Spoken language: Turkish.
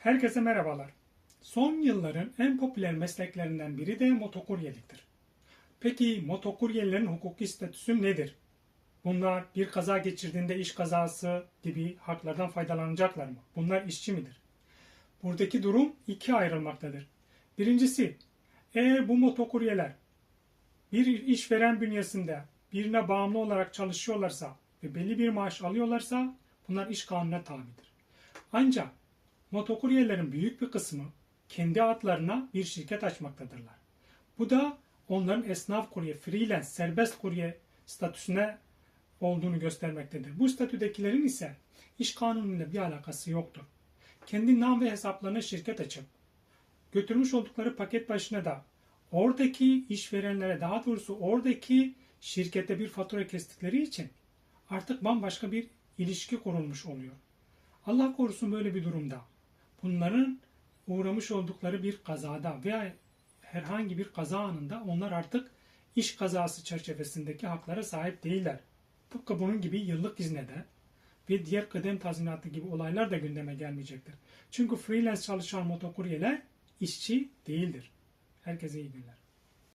Herkese merhabalar. Son yılların en popüler mesleklerinden biri de motokuryeliktir. Peki motokuryelerin hukuki statüsü nedir? Bunlar bir kaza geçirdiğinde iş kazası gibi haklardan faydalanacaklar mı? Bunlar işçi midir? Buradaki durum ikiye ayrılmaktadır. Birincisi, eğer bu motokuryeler bir işveren bünyesinde birine bağımlı olarak çalışıyorlarsa ve belli bir maaş alıyorlarsa bunlar iş kanununa tabidir. Ancak motokuryelerin büyük bir kısmı kendi adlarına bir şirket açmaktadırlar. Bu da onların esnaf kurye, freelance, serbest kurye statüsüne olduğunu göstermektedir. Bu statüdekilerin ise iş kanunuyla bir alakası yoktur. Kendi nam ve hesaplarına şirket açıp götürmüş oldukları paket başına da oradaki işverenlere daha doğrusu oradaki şirkete bir fatura kestikleri için artık bambaşka bir ilişki kurulmuş oluyor. Allah korusun böyle bir durumda. Bunların uğramış oldukları bir kazada veya herhangi bir kaza anında onlar artık iş kazası çerçevesindeki haklara sahip değiller. Tıpkı bunun gibi yıllık izne de ve diğer kıdem tazminatı gibi olaylar da gündeme gelmeyecektir. Çünkü freelance çalışan motokuryeler işçi değildir. Herkese iyi günler.